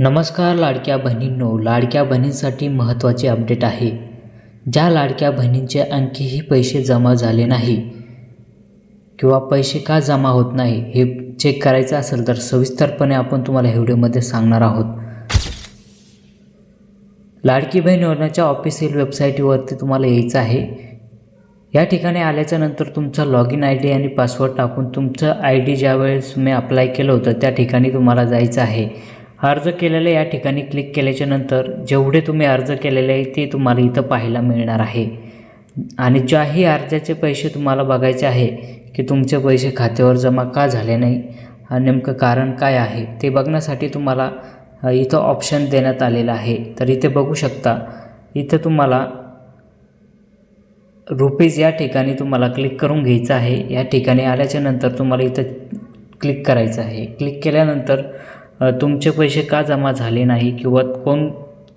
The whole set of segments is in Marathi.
नमस्कार लाडक्या बहिणींनो लाडक्या बहिणींसाठी महत्त्वाचे अपडेट आहे. ज्या लाडक्या बहिणींचे आणखीही पैसे जमा झाले नाही किंवा पैसे का जमा होत नाही हे चेक करायचं असेल तर सविस्तरपणे आपण तुम्हाला व्हिडिओमध्ये सांगणार आहोत. लाडकी बहीण योजनेच्या ऑफिशियल वेबसाईटवरती तुम्हाला यायचं आहे. या ठिकाणी आल्याच्यानंतर तुमचा लॉग इन आय डी आणि पासवर्ड टाकून तुमचं आय डी ज्यावेळेस तुम्ही अप्लाय केलं होतं त्या ठिकाणी तुम्हाला जायचं आहे. अर्ज केलेले या ठिकाणी क्लिक केल्याच्यानंतर जेवढे तुम्ही अर्ज केलेले आहे ते तुम्हाला इथं पाहायला मिळणार आहे. आणि ज्याही अर्जाचे पैसे तुम्हाला बघायचे आहे की तुमचे पैसे खात्यावर जमा का झाले नाही आणि नेमकं कारण काय आहे ते बघण्यासाठी तुम्हाला इथं ऑप्शन देण्यात आलेलं आहे. तर इथे बघू शकता इथं तुम्हाला रुपीज या ठिकाणी तुम्हाला क्लिक करून घ्यायचं आहे. या ठिकाणी आल्याच्यानंतर तुम्हाला इथं क्लिक करायचं आहे. क्लिक केल्यानंतर तुमचे पैसे का जमा झाले नाही किंवा कोण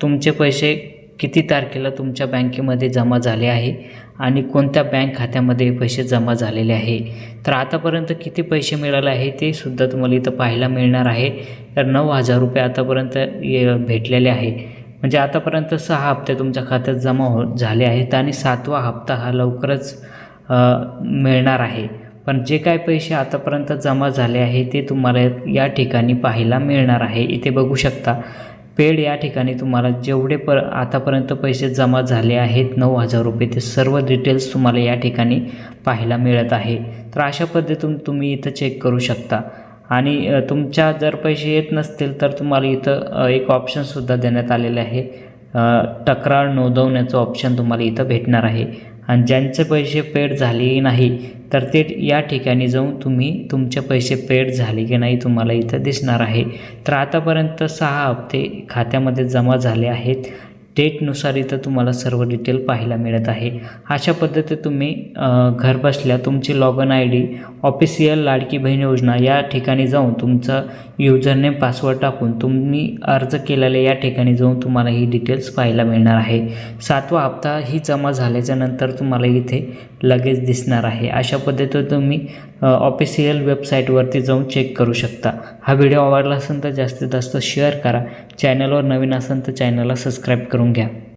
तुमचे पैसे किती तारखेला तुमच्या बँकेमध्ये जमा झाले आहे आणि कोणत्या बँक खात्यामध्ये पैसे जमा झालेले आहे? तर आतापर्यंत किती पैसे मिळाले आहे ते सुद्धा तुम्हाला इथं पाहायला मिळणार आहे. तर नऊ हजार रुपये आतापर्यंत ये- भेटलेले आहे. म्हणजे आतापर्यंत सहा हप्ते तुमच्या खात्यात जमा हो झाले आहेत आणि सातवा हप्ता हा लवकरच मिळणार आहे. पण जे काय पैसे आतापर्यंत जमा झाले आहे ते तुम्हाला या ठिकाणी पाहायला मिळणार आहे. इथे बघू शकता पेड या ठिकाणी तुम्हाला जेवढे पर आतापर्यंत पैसे जमा झाले आहेत नऊ हजार रुपये ते सर्व डिटेल्स तुम्हाला या ठिकाणी पाहायला मिळत आहे. तर अशा पद्धतीतून तुम्ही इथं चेक करू शकता. आणि तुमच्या जर पैसे येत नसतील तर तुम्हाला इथं एक ऑप्शनसुद्धा देण्यात आलेलं आहे. तक्रार नोंदवण्याचं ऑप्शन तुम्हाला इथं भेटणार आहे. आणि ज्यांचे पैसे पेड झाले नाही तर ते या ठिकाणी जाऊन तुम्ही तुमचे पैसे पेड झाले की नाही तुम्हाला इथं दिसणार आहे. तर आतापर्यंत सहा हप्ते खात्यामध्ये जमा झाले आहेत. डेटनुसार इथं तुम्हाला सर्व डिटेल पाहायला मिळत आहे. अशा पद्धतीत तुम्ही घरबसल्या तुमची log in I D official Ladki Bahin Yojana या ठिकाणी जाऊन तुमचं युजरनेम पासवर्ड टाकून तुम्ही अर्ज केलेल्या या ठिकाणी जाऊन तुम्हाला ही डिटेल्स पाहायला मिळणार आहे. सातवा हप्ता ही जमा झाल्याच्यानंतर तुम्हाला इथे लगेच दिसणार आहे. अशा पद्धतीने तुम्ही ऑफिशियल वेबसाईटवरती जाऊन चेक करू शकता. हा व्हिडिओ आवडला असेल तर जास्तीत जास्त शेअर करा. चॅनलवर नवीन असेल तर चॅनलला सबस्क्राईब करून घ्या.